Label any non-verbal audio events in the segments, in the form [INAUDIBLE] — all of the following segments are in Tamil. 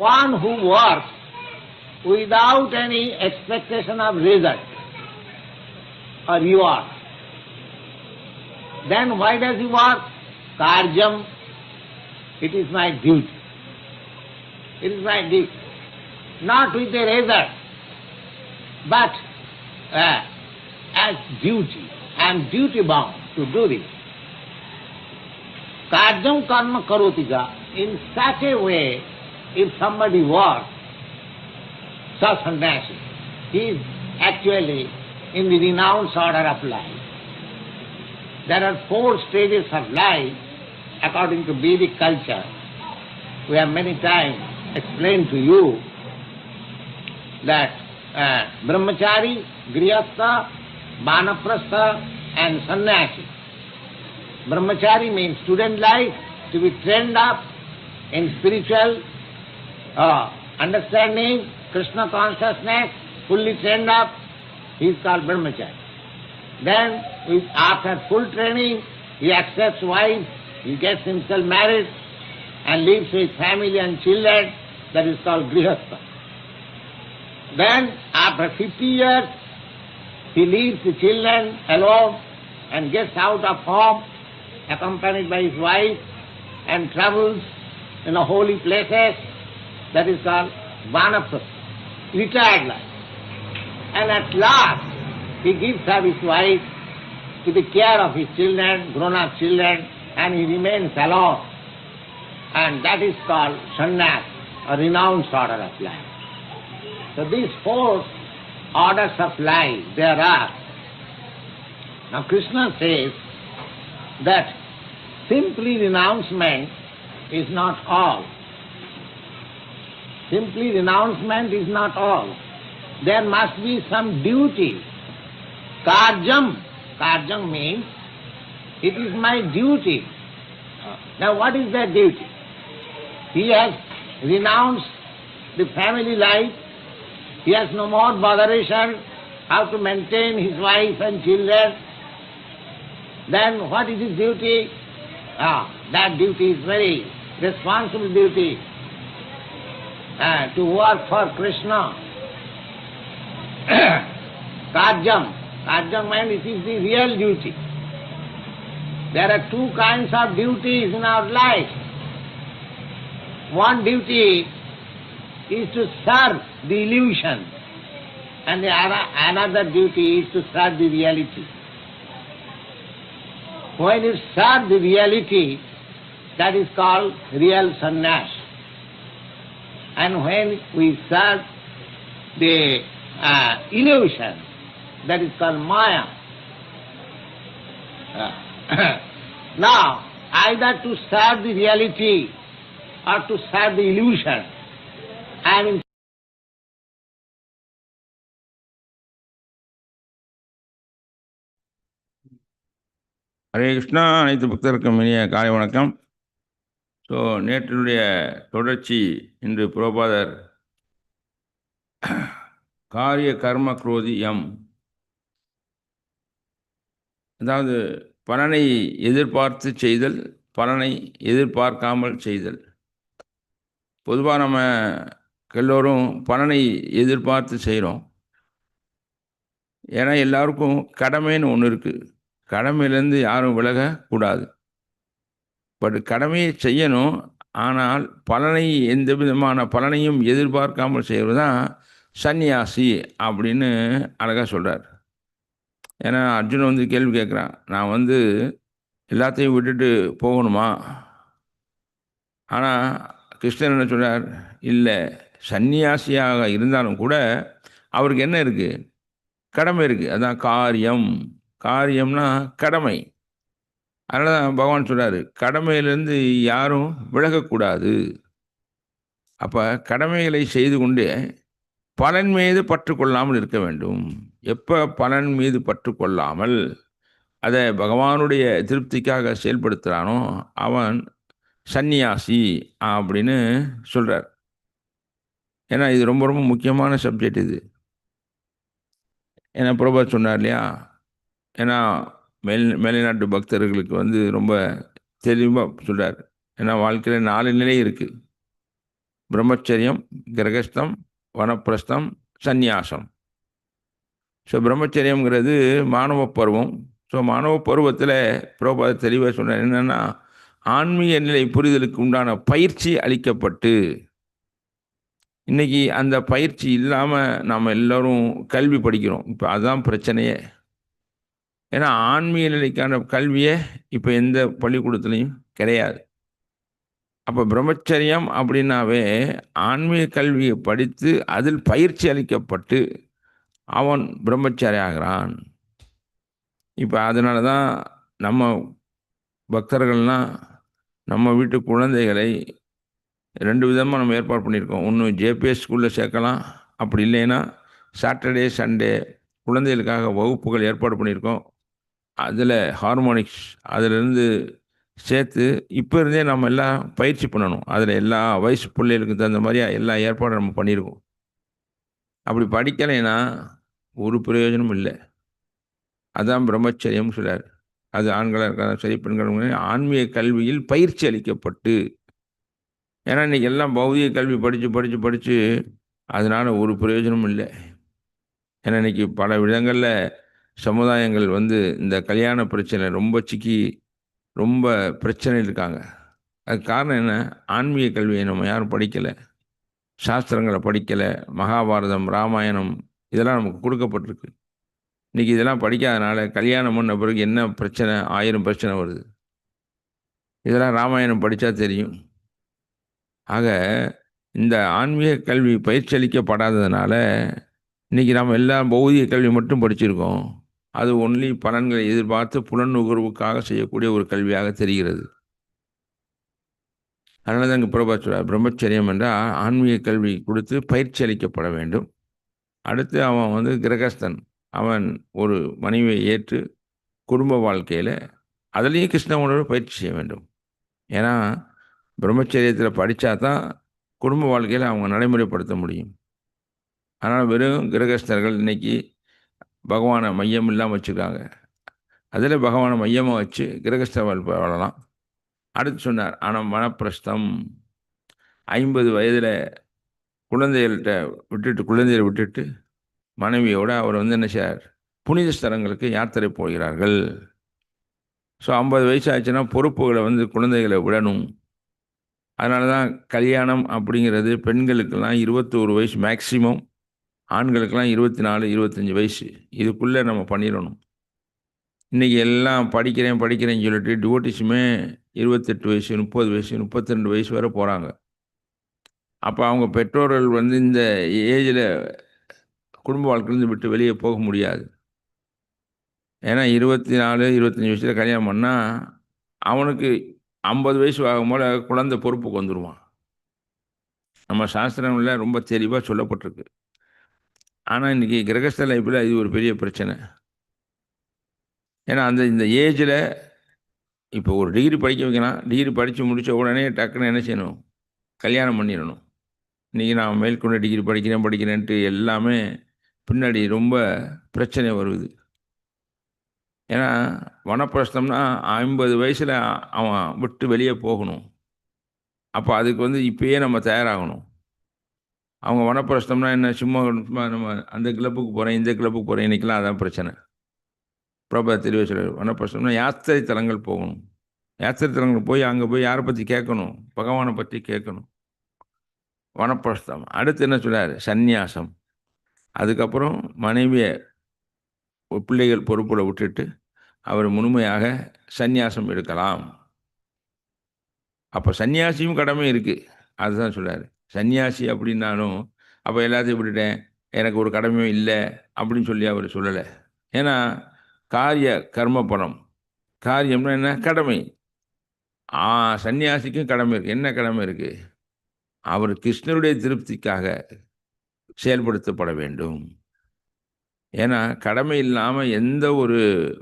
One who works without any expectation of result or reward, then why does he work? Karjam, it is my duty. It is my duty. Not with a result, but uh, as duty. I am duty bound to do this. Karjam karma karotika, in such a way, if somebody works, sannyasi, he is actually in the renounced order of life. There are four stages of life according to Vedic culture. We have many times explained to you that uh, brahmachari, grihastha, vanaprastha and sannyasi. Brahmachari means student life to be trained up in spiritual uh, understanding, Krishna consciousness, fully trained up, he is called brahmachari. Then, after full training, he accepts wife, he gets himself married and lives with family and children, that is called grihastha. Then, after 50 years, he leaves the children alone and gets out of home, accompanied by his wife, and travels in the holy places, that is called vanaprastha, retired life. And at last, he gives up his wife to the care of his children, grown-up children, and he remains alone. And that is called sannyas, a renounced order of life. So these four orders of life there are. Now Krishna says that simply renouncement is not all. Simply renouncement is not all. There must be some duty. Karjam. Karjam means it is my duty. Now what is that duty? He has renounced the family life. He has no more botheration how to maintain his wife and children. Then what is his duty? Ah, that duty is very responsible duty. To work for Krishna. [COUGHS] Karjam. Karjam means it is the real duty. There are two kinds of duties in our life. One duty is to serve the illusion, and the other, another duty is to serve the reality. When you serve the reality, that is called real sannyas. And when we serve the uh, illusion, that is called maya. Uh, [COUGHS] now, either to serve the reality or to serve the illusion, I am in Hare Krishna அனைத்து பக்தருக்கும் இனிய காலை வணக்கம் ஸோ நேற்றினுடைய தொடர்ச்சி இன்று புரோபாதர் காரிய கர்ம குரோதி எம் அதாவது பலனை எதிர்பார்த்து செய்தல் பலனை எதிர்பார்க்காமல் செய்தல். பொதுவாக நம்ம எல்லோரும் பலனை எதிர்பார்த்து செய்கிறோம் ஏன்னா எல்லாருக்கும் கடமைன்னு ஒன்று இருக்குது கடமையிலேருந்து யாரும் விலகக்கூடாது பட் கடமையை செய்யணும். ஆனால் பலனை எந்த விதமான பலனையும் எதிர்பார்க்காமல் செய்கிறது தான் சன்னியாசி அப்படின்னு அழகாக சொல்கிறார் ஏன்னா அர்ஜுன் வந்து கேள்வி கேட்குறான் நான் வந்து எல்லாத்தையும் விட்டுட்டு போகணுமா? ஆனால் கிருஷ்ணன் என்ன சொல்கிறார் இல்லை சன்னியாசியாக இருந்தாலும் கூட அவருக்கு என்ன இருக்குது கடமை இருக்குது அதான் காரியம். காரியம்னா கடமை. அதனால தான் பகவான் சொல்கிறாரு கடமையிலேருந்து யாரும் விலகக்கூடாது. அப்போ கடமைகளை செய்து கொண்டே பலன் மீது பற்று கொள்ளாமல் இருக்க வேண்டும். எப்போ பலன் மீது பற்று கொள்ளாமல் அதை பகவானுடைய திருப்திக்காக செயல்படுத்துகிறானோ அவன் சந்நியாசி அப்படின்னு சொல்கிறார் ஏன்னா இது ரொம்ப ரொம்ப முக்கியமான சப்ஜெக்ட் இது. ஏன்னா பிரபா சொன்னார் இல்லையா? ஏன்னா மேல் மேலைநாட்டு பக்தர்களுக்கு வந்து ரொம்ப தெளிவாக சொல்கிறார் ஏன்னா வாழ்க்கையில் நாலு நிலை இருக்குது பிரம்மச்சரியம் கிரகஸ்தம் வனப்பிரஸ்தம் சந்நியாசம். ஸோ பிரம்மச்சரியங்கிறது மாணவ பருவம். ஸோ மாணவ பருவத்தில் பிரபாத தெளிவாக சொன்னார் என்னென்னா ஆன்மீக நிலை புரிதலுக்கு உண்டான பயிற்சி அளிக்கப்பட்டு இன்னைக்கு அந்த பயிற்சி இல்லாமல் நாம் எல்லோரும் கல்வி படிக்கிறோம். இப்போ அதுதான் பிரச்சனையே. ஏன்னா ஆன்மீக நிலைக்கான கல்வியே இப்போ எந்த பள்ளிக்கூடத்துலையும் கிடையாது. அப்போ பிரம்மச்சரியம் அப்படின்னாவே ஆன்மீக கல்வியை படித்து அதில் பயிற்சி அளிக்கப்பட்டு அவன் பிரம்மச்சாரி ஆகிறான். இப்போ அதனால தான் நம்ம பக்தர்கள்னால் நம்ம வீட்டு குழந்தைகளை ரெண்டு விதமாக நம்ம ஏற்பாடு பண்ணியிருக்கோம். ஒன்று ஜேபிஎஸ் ஸ்கூலில் சேர்க்கலாம். அப்படி இல்லைன்னா சாட்டர்டே சண்டே குழந்தைகளுக்காக வகுப்புகள் ஏற்பாடு பண்ணியிருக்கோம். அதில் ஹார்மோனிக்ஸ் அதிலிருந்து சேர்த்து இப்போ இருந்தே நம்ம எல்லாம் பயிற்சி பண்ணணும். அதில் எல்லா வயசு பிள்ளைகளுக்கு தகுந்த மாதிரி எல்லா ஏற்பாடும் நம்ம பண்ணியிருக்கோம் அப்படி படிக்கலைன்னா ஒரு பிரயோஜனமும் இல்லை. அதான் பிரம்மச்சரியம் சொல்கிறார் அது ஆண்களாக இருக்காங்க சரி பெண்கள் ஆன்மீக கல்வியில் பயிற்சி அளிக்கப்பட்டு. ஏன்னா இன்றைக்கி எல்லாம் பௌதிக கல்வி படித்து படித்து படித்து அதனால் ஒரு பிரயோஜனமும் இல்லை. ஏன்னா இன்றைக்கி பல விதங்களில் சமுதாயங்கள் வந்து இந்த கல்யாண பிரச்சனை ரொம்ப சிக்கி ரொம்ப பிரச்சனை இருக்காங்க. அதுக்கு காரணம் என்ன? ஆன்மீக கல்வியை நம்ம யாரும் படிக்கலை. சாஸ்திரங்களை படிக்கலை. மகாபாரதம் ராமாயணம் இதெல்லாம் நமக்கு கொடுக்கப்பட்டிருக்கு. இன்றைக்கி இதெல்லாம் படிக்காதனால கல்யாணம் பண்ண பிறகு என்ன பிரச்சனை? ஆயிரம் பிரச்சனை வருது. இதெல்லாம் ராமாயணம் படித்தா தெரியும். ஆக இந்த ஆன்மீக கல்வி பயிற்சி அளிக்கப்படாததுனால இன்றைக்கி நாம் எல்லாம் பௌதிக கல்வி மட்டும் படிச்சிருக்கோம். அது ஒன்லி பலன்களை எதிர்பார்த்து புலன் நுகர்வுக்காக செய்யக்கூடிய ஒரு கல்வியாக தெரிகிறது. அதனால தான் இங்கே பிரபா சொல்றார் பிரம்மச்சரியம் என்றால் ஆன்மீக கல்வி கொடுத்து பயிற்சி அளிக்கப்பட வேண்டும். அடுத்து அவன் வந்து கிரகஸ்தன். அவன் ஒரு மனைவியை ஏற்று குடும்ப வாழ்க்கையில் அதுலேயும் கிருஷ்ண உணர்வு பயிற்சி செய்ய வேண்டும். ஏன்னா பிரம்மச்சரியத்தில் படித்தா தான் குடும்ப வாழ்க்கையில் அவங்க நடைமுறைப்படுத்த முடியும். ஆனால் வெறும் கிரகஸ்தர்கள் இன்னைக்கு பகவானை மையம் இல்லாமல் வச்சுருக்காங்க அதில் பகவானை மையமாக வச்சு கிரகஸ்த வாழலாம். அடுத்து சொன்னார் ஆனால் மனப்பிரஸ்தம் ஐம்பது வயதில் குழந்தைகள்கிட்ட விட்டுட்டு குழந்தைகளை விட்டுட்டு மனைவியோடு அவர் வந்து என்ன செய்யார் புனித ஸ்தலங்களுக்கு யாத்திரை போகிறார்கள். ஸோ ஐம்பது வயசு ஆச்சுன்னா பொறுப்புகளை வந்து குழந்தைகளை விடணும். அதனால தான் கல்யாணம் அப்படிங்கிறது பெண்களுக்கெல்லாம் இருபத்தோரு வயசு மேக்சிமம். ஆண்களுக்கெல்லாம் இருபத்தி நாலு இருபத்தஞ்சி வயசு. இதுக்குள்ளே நம்ம பண்ணிடணும். இன்றைக்கி எல்லாம் படிக்கிறேன் படிக்கிறேன்னு சொல்லிட்டு டிவோட்டிஸுமே இருபத்தெட்டு வயசு முப்பது வயசு முப்பத்தி ரெண்டு வயசு வரை போகிறாங்க அப்போ அவங்க பெற்றோர்கள் வந்து இந்த ஏஜில் குடும்ப வாழ்க்கையிலேருந்து விட்டு வெளியே போக முடியாது. ஏன்னா இருபத்தி நாலு இருபத்தஞ்சி வயசில் கல்யாணம் பண்ணால் அவனுக்கு ஐம்பது வயசு ஆகும் போல் குழந்தை பொறுப்புக்கு வந்துடுவான் நம்ம சாஸ்திரங்களில் ரொம்ப தெளிவாக சொல்லப்பட்டிருக்கு. ஆனால் இன்றைக்கி கிரகஸ்த லைஃப்பில் இது ஒரு பெரிய பிரச்சனை. ஏன்னா அந்த இந்த ஏஜில் இப்போ ஒரு டிகிரி படிக்க வைக்கலாம் டிகிரி படித்து முடித்த உடனே டக்குன்னு என்ன செய்யணும்? கல்யாணம் பண்ணிடணும். இன்றைக்கி நான் மேற்கொண்டு டிகிரி படிக்கிறேன் படிக்கிறேன்ட்டு எல்லாமே பின்னாடி ரொம்ப பிரச்சனை வருது. ஏன்னா வனப்பிரஸ்தம்னா ஐம்பது வயசில் அவன் விட்டு வெளியே போகணும். அப்போ அதுக்கு வந்து இப்பயே நம்ம தயாராகணும். அவங்க வனப்பிரஷ்டம்னா என்ன? சும்மா சும்மா நம்ம அந்த கிளப்புக்கு போகிறேன் இந்த கிளப்புக்கு போகிறேன் இன்றைக்கெலாம் அதான் பிரச்சனை. பிரபா திருவேஸ்வரர் சொல்கிறார் யாத்திரை தலங்கள் போகணும். யாத்திரை தலங்கள் போய் அங்கே போய் யாரை பற்றி கேட்கணும்? பகவானை பற்றி கேட்கணும். வனப்பிரஸ்தம் அடுத்து என்ன சொல்கிறார் சந்நியாசம். அதுக்கப்புறம் மனைவியை பிள்ளைகள் பொறுப்பில் விட்டுட்டு அவர் முழுமையாக சந்நியாசம் எடுக்கலாம். அப்போ சன்னியாசியும் கடமை இருக்குது அதுதான் சொல்கிறார் சன்னியாசி அப்படின்னாலும் அப்போ எல்லாத்தையும் விட்டுட்டேன். எனக்கு ஒரு கடமையும் இல்லை. அப்படின்னு சொல்லி அவர் சொல்லலை. ஏன்னா காரிய கர்ம பணம் காரியம்னா என்ன? கடமை. ஆ சன்னியாசிக்கும் கடமை இருக்குது என்ன கடமை இருக்குது அவர் கிருஷ்ணருடைய திருப்திக்காக செயல்படுத்தப்பட வேண்டும். ஏன்னா கடமை இல்லாமல் எந்த ஒரு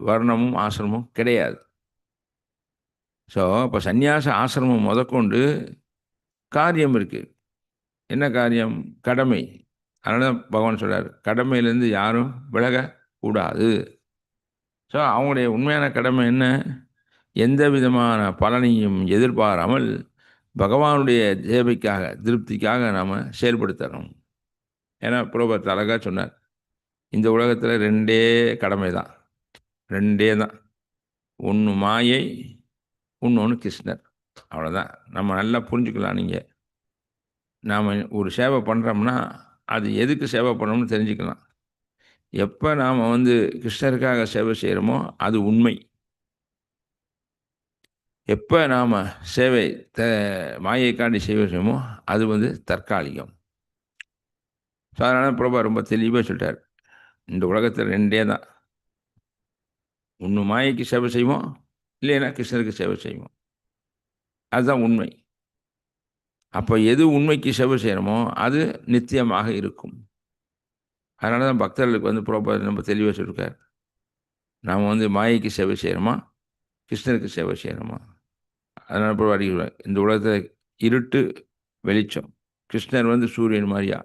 வர்ணமும் ஆசிரமும் கிடையாது. ஸோ இப்போ சந்நியாச ஆசிரமம் முதற்கொண்டு காரியம் இருக்குது என்ன காரியம்? கடமை. அதனால பகவான் சொல்கிறார் கடமையிலேருந்து யாரும் விலகக்கூடாது. ஸோ அவங்களுடைய உண்மையான கடமை என்ன? எந்த விதமான பலனையும் எதிர்பாராமல் பகவானுடைய தேவைக்காக திருப்திக்காக நாம் செயல்படுத்தணும். ஏன்னா புரோபத் அழகாக சொன்னார் இந்த உலகத்தில் ரெண்டே கடமை தான். ரெண்டே தான். ஒன்று மாயை இன்னொன்று கிருஷ்ணர். அவ்வளோதான் நம்ம நல்லா புரிஞ்சுக்கலாம் நீங்கள் நாம் ஒரு சேவை பண்ணுறோம்னா அது எதுக்கு சேவை பண்ணணும்னு தெரிஞ்சுக்கலாம். எப்போ நாம் வந்து கிருஷ்ணருக்காக சேவை செய்கிறோமோ அது உண்மை. எப்போ நாம் சேவை த மாயைக்காண்டி சேவை செய்வோமோ அது வந்து தற்காலிகம். சாதாரண பிரபா ரொம்ப தெளிவாக சொல்லிட்டார். இந்த உலகத்தில் ரெண்டே தான். ஒன்று மாயைக்கு சேவை செய்வோம் இல்லைன்னா கிருஷ்ணருக்கு சேவை செய்வோம். அதுதான் உண்மை. அப்போ எது உண்மைக்கு சேவை செய்கிறோமோ அது நித்தியமாக இருக்கும். அதனால தான் பக்தர்களுக்கு வந்து பிரபா நம்ம தெளிவாக சொல்லியிருக்கார் நாம் வந்து மாயைக்கு சேவை செய்கிறோமா கிருஷ்ணருக்கு சேவை செய்கிறோமா அதனால் பிரபா அடிக்கிறார் இந்த உலகத்தில் இருட்டு வெளிச்சம். கிருஷ்ணர் வந்து சூரியன் மாதிரியா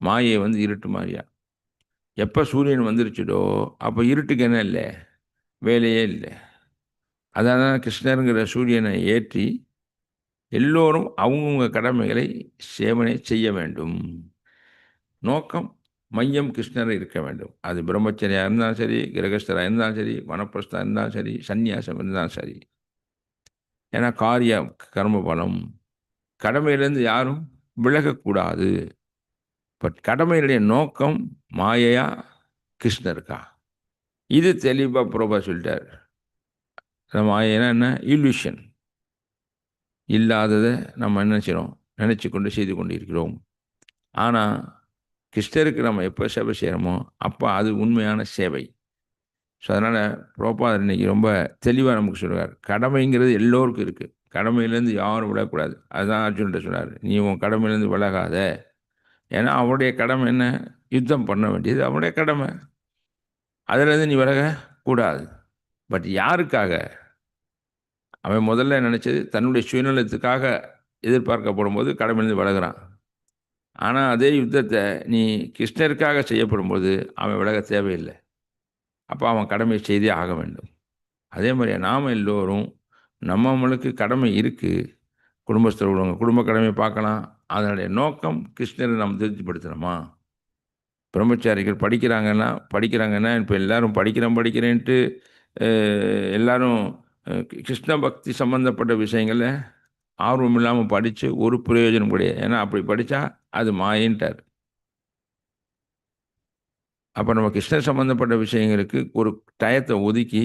மாயை வந்து இருட்டு மாதிரியா எப்போ சூரியன் வந்துருச்சுடோ அப்போ இருட்டுக்கு என்ன இல்லை? வேலையே இல்லை. அதனால் கிருஷ்ணருங்கிற சூரியனை ஏற்றி எல்லோரும் அவங்கவுங்க கடமைகளை சேவனை செய்ய வேண்டும். நோக்கம் மையம் கிருஷ்ணர் இருக்க வேண்டும். அது பிரம்மச்சரியாக இருந்தாலும் சரி கிரகஸ்தராக இருந்தாலும் சரி வனப்பிரஸ்தாக இருந்தாலும் சரி சந்நியாசம் இருந்தாலும் சரி. ஏன்னா காரிய கர்ம பலம். கடமையிலேருந்து யாரும் விலகக்கூடாது. பட் கடமையினுடைய நோக்கம் மாயையா கிருஷ்ணருக்கா? இது தெளிவாக புரோபா சொல்லிட்டார். அந்த மாயைனா என்ன? இல்யூஷன் இல்லாததை நம்ம என்ன செய்கிறோம் நினச்சி கொண்டு செய்து கொண்டு இருக்கிறோம் ஆனால் கிருஷ்ணருக்கு நம்ம எப்போ சேவை செய்கிறோமோ அப்போ அது உண்மையான சேவை. ஸோ அதனால் புரோபாதர் இன்றைக்கி ரொம்ப தெளிவாக நமக்கு சொல்லுவார் கடமைங்கிறது எல்லோருக்கும் இருக்குது கடமையிலேருந்து யாரும் விடக்கூடாது. அதுதான் அர்ஜுன்கிட்ட சொன்னார். நீ உன் கடமையிலேருந்து விலகாத. ஏன்னா அவருடைய கடமை என்ன? யுத்தம் பண்ண வேண்டியது அவருடைய கடமை. அதிலேருந்து நீ விலக கூடாது பட் யாருக்காக? அவன் முதல்ல நினச்சது? தன்னுடைய சுயநலத்துக்காக எதிர்பார்க்கப்படும் போது கடமையிலிருந்து விலகிறான். ஆனால் அதே யுத்தத்தை நீ கிருஷ்ணருக்காக செய்யப்படும்போது அவன் விலக தேவையில்லை. அப்போ அவன் கடமை செய்தே ஆக வேண்டும். அதே மாதிரி நாம் எல்லோரும் நம்மளுக்கு கடமை இருக்குது குடும்பஸ்தர் உள்ளவங்க குடும்ப கடமையை பார்க்கலாம். அதனுடைய நோக்கம் கிருஷ்ணரை நம்ம திருப்திப்படுத்தணுமா? பிரம்மச்சாரிகள் படிக்கிறாங்கன்னா படிக்கிறாங்கன்னா இப்போ எல்லோரும் படிக்கிறேன் படிக்கிறேன்ட்டு எல்லோரும் கிருஷ்ண பக்தி சம்மந்தப்பட்ட விஷயங்களை ஆர்வம் இல்லாமல் படித்து ஒரு பிரயோஜனம் கிடையாது. ஏன்னா அப்படி படித்தா அது மாயின்ட்டார். அப்போ நம்ம கிருஷ்ணர் சம்மந்தப்பட்ட விஷயங்களுக்கு ஒரு டயத்தை ஒதுக்கி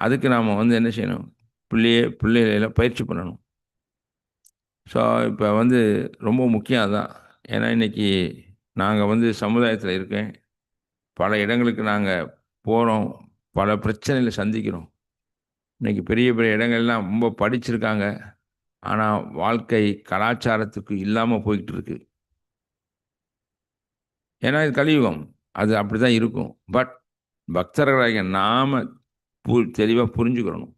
அதுக்கு நாம் வந்து என்ன செய்யணும்? பிள்ளையே பிள்ளைகளெல்லாம் பயிற்சி பண்ணணும். ஸோ இப்போ வந்து ரொம்ப முக்கியம் அதுதான் ஏன்னா இன்றைக்கி நாங்கள் வந்து சமுதாயத்தில் இருக்கேன். பல இடங்களுக்கு நாங்கள் போகிறோம் பல பிரச்சனைகளை சந்திக்கிறோம். இன்றைக்கி பெரிய பெரிய இடங்கள்லாம் ரொம்ப படிச்சிருக்காங்க. ஆனால் வாழ்க்கை கலாச்சாரத்துக்கு இல்லாமல் போய்கிட்டு இருக்கு. ஏன்னா இது கலியுகம். அது அப்படி தான் இருக்கும். பட் பக்தர்களாக நாம் பு தெளிவாக புரிஞ்சுக்கிறணும்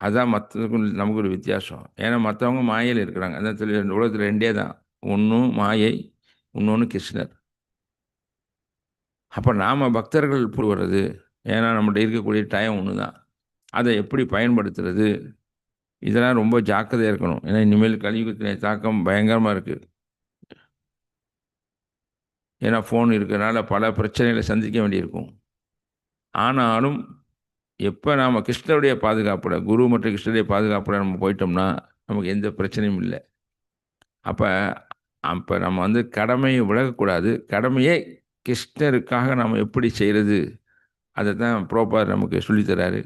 அதுதான் மற்றதுக்கும் நமக்கு ஒரு வித்தியாசம். ஏன்னா மற்றவங்க மாயையில் இருக்கிறாங்க. அந்த தெளிவு உலகத்தில் ரெண்டே தான். ஒன்றும் மாயை இன்னொன்று கிருஷ்ணர். அப்போ நாம் பக்தர்கள் வர்றது ஏன்னா நம்மகிட்ட இருக்கக்கூடிய டைம் ஒன்று தான் அதை எப்படி பயன்படுத்துறது? இதெல்லாம் ரொம்ப ஜாக்கிரதையாக இருக்கணும். ஏன்னா இனிமேல் கலியுகத்தினுடைய தாக்கம் பயங்கரமாக இருக்குது ஏன்னா ஃபோன் இருக்கிறனால பல பிரச்சனைகளை சந்திக்க வேண்டியிருக்கும். ஆனாலும் எப்போ நாம் கிருஷ்ணருடைய பாதுகாப்பில் குரு மற்றும் கிருஷ்ணருடைய பாதுகாப்பில் நம்ம போயிட்டோம்னா நமக்கு எந்த பிரச்சனையும் இல்லை. அப்போ அப்போ நம்ம வந்து கடமையை விலகக்கூடாது. கடமையை கிருஷ்ணருக்காக நாம் எப்படி செய்கிறது அதை தான் ப்ரோப்பர் நமக்கு சொல்லித்தராரு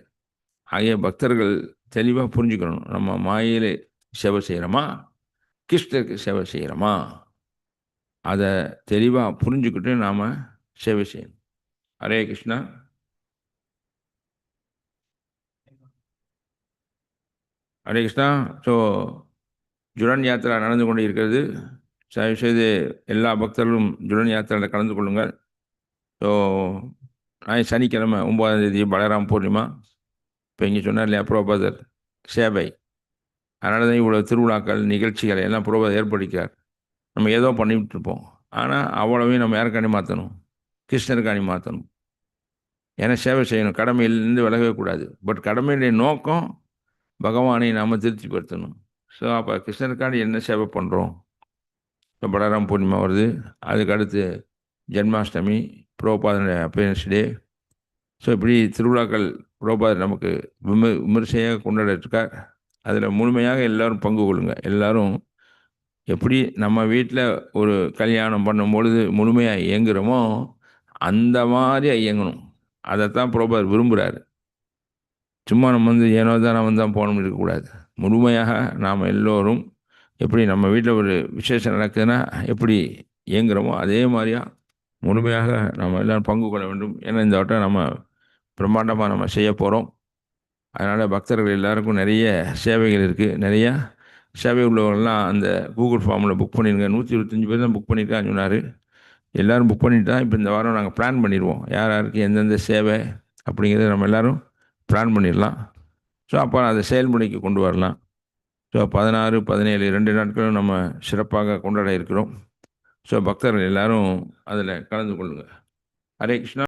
ஆகிய பக்தர்கள் தெளிவாக புரிஞ்சுக்கணும். நம்ம மாயிலே சேவை செய்கிறோமா கிருஷ்ணருக்கு சேவை செய்கிறோமா அதை தெளிவாக புரிஞ்சுக்கிட்டு நாம் சேவை செய்யணும். ஹரே கிருஷ்ணா. ஹரே கிருஷ்ணா. ஸோ ஜுரன் யாத்திரா நடந்து கொண்டு இருக்கிறது. தயவுசெய்து எல்லா பக்தர்களும் ஜுரன் யாத்திரையில் கலந்து கொள்ளுங்கள். ஸோ நான் சனிக்கிழமை ஒம்பதாம் தேதி பலராம் பூர்ணிமா. இப்போ இங்கே சொன்னார் இல்லையா புரோபதர் சேவை. அதனால தான் இவ்வளோ திருவிழாக்கள் நிகழ்ச்சிகளை எல்லாம் புரோபதர் ஏற்படுத்திக்கிறார். நம்ம ஏதோ பண்ணிவிட்டு இருப்போம் ஆனால் அவ்வளவையும் நம்ம யாருக்காண்டி மாற்றணும் கிருஷ்ணருக்காண்டி மாற்றணும் ஏன்னா சேவை செய்யணும். கடமையிலேருந்து விலகவே கூடாது. பட் கடமையுடைய நோக்கம் பகவானை நாம் திருப்திப்படுத்தணும். ஸோ அப்போ கிருஷ்ணருக்காண்டி என்ன சேவை பண்ணுறோம் இப்போ பலராம் பூர்ணிமா வருது. அதுக்கு அடுத்து ஜென்மாஷ்டமி புரோபாதனுடைய அப்பியன்ஸ் டே. ஸோ இப்படி திருவிழாக்கள் புரோபாதர் நமக்கு விம விமர்சையாக கொண்டாடிட்டுருக்கார். அதில் முழுமையாக எல்லோரும் பங்கு கொள்ளுங்க. எல்லோரும் எப்படி நம்ம வீட்டில் ஒரு கல்யாணம் பண்ணும் பொழுது முழுமையாக இயங்குகிறோமோ அந்த மாதிரி இயங்கணும். அதைத்தான் புரோபாதர் விரும்புகிறாரு சும்மா நம்ம வந்து ஏனோ தான் நம்ம தான் போகணும்னு இருக்கக்கூடாது. முழுமையாக நாம் எல்லோரும் எப்படி நம்ம வீட்டில் ஒரு விசேஷம் நடக்குதுன்னா எப்படி இயங்குகிறோமோ அதே மாதிரியா முழுமையாக நம்ம எல்லோரும் பங்கு கொள்ள வேண்டும். ஏன்னா இந்த வட்டம் நம்ம பிரம்மாண்டமாக நம்ம செய்ய போகிறோம் அதனால் பக்தர்கள் எல்லாருக்கும் நிறைய சேவைகள் இருக்குது நிறையா சேவை உள்ளவர்கள்லாம் அந்த கூகுள் ஃபார்மில் புக் பண்ணிடுங்க நூற்றி இருபத்தஞ்சி பேர் தான் புக் பண்ணியிருக்கான்னு சொன்னார். எல்லோரும் புக் பண்ணிட்டு தான் இப்போ இந்த வாரம் நாங்கள் பிளான் பண்ணிடுவோம் யார் யாருக்கு எந்தெந்த சேவை அப்படிங்கிறத நம்ம எல்லோரும் பிளான் பண்ணிடலாம். ஸோ அப்போ அதை செயல்முறைக்கு கொண்டு வரலாம். ஸோ பதினாறு பதினேழு ரெண்டு நாட்களும் நம்ம சிறப்பாக கொண்டாட இருக்கிறோம். ஸோ பக்தர்கள் எல்லாரும் அதில் கலந்து கொள்ளுங்கள் ஹரே கிருஷ்ணா.